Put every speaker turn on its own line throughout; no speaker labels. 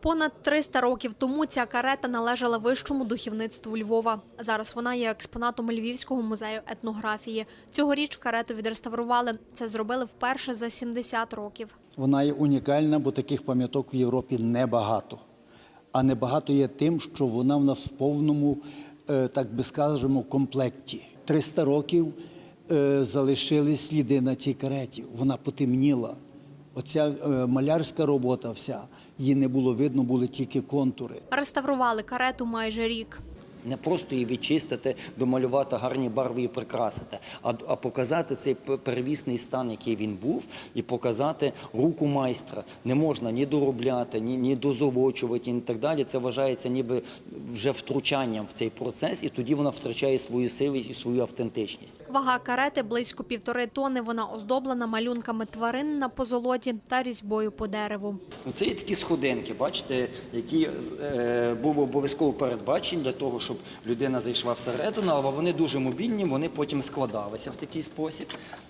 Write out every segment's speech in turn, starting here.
Понад 300 років тому ця карета належала вищому духовництву Львова. Зараз вона є експонатом Львівського музею етнографії. Цьогоріч карету відреставрували. Це зробили вперше за 70 років.
Вона є унікальна, бо таких пам'яток в Європі небагато. А небагато є тим, що вона в нас в повному, е, так би скажемо, комплекті. 300 років е, залишили сліди на цій кареті. Вона потемніла. Оця е, малярська робота вся, її не було видно, були тільки контури.
Реставрували карету майже рік.
Не просто її відчистити, домалювати гарні барви і прикрасити, а, а показати цей первісний стан, який він був, і показати руку майстра. Не можна ні доробляти, ні, ні дозолочувати, ні так далі. Це вважається ніби вже втручанням в цей процес, і тоді вона втрачає свою силу і свою автентичність.
Вага карети близько півтори тонни. Вона оздоблена малюнками тварин на позолоті та різьбою по дереву.
Це є такі сходинки, бачите, які е, були обов'язково передбачені для того, щоб людина зайшла всередину, але вони дуже мобільні, вони потім складалися в такий спосіб.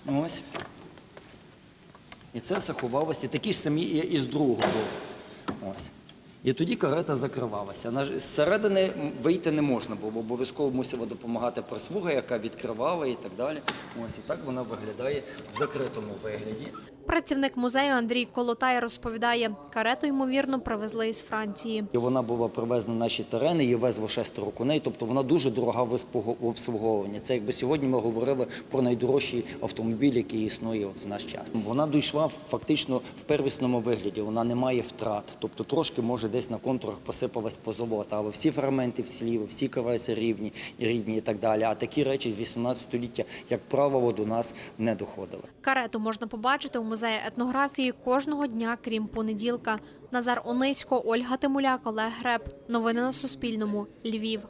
Ось. І це все ховалося. Такі ж самі і з другого боку. І тоді карета закривалася. Зсередини вийти не можна було, обов'язково мусила допомагати прислуга, яка відкривала і так далі. Ось і так вона виглядає в закритому вигляді.
Працівник музею Андрій Колотай розповідає, карету ймовірно привезли із Франції.
Вона була привезена на наші терени, її везло шестеро коней, тобто вона дуже дорога в обслуговуванні. Це якби сьогодні ми говорили про найдорожчий автомобіль, який існує от в наш час. Вона дійшла фактично в первісному вигляді, вона не має втрат. Тобто трошки може десь на контурах посипалась позолота, але всі фрагменти вціліли, всі карайці рівні і рідні і так далі. А такі речі з 18 століття, як правило, до нас не доходили.
Карету можна побачити у музеї етнографії кожного дня, крім понеділка. Назар Онисько, Ольга Тимуляк, Олег Греб. Новини на Суспільному. Львів.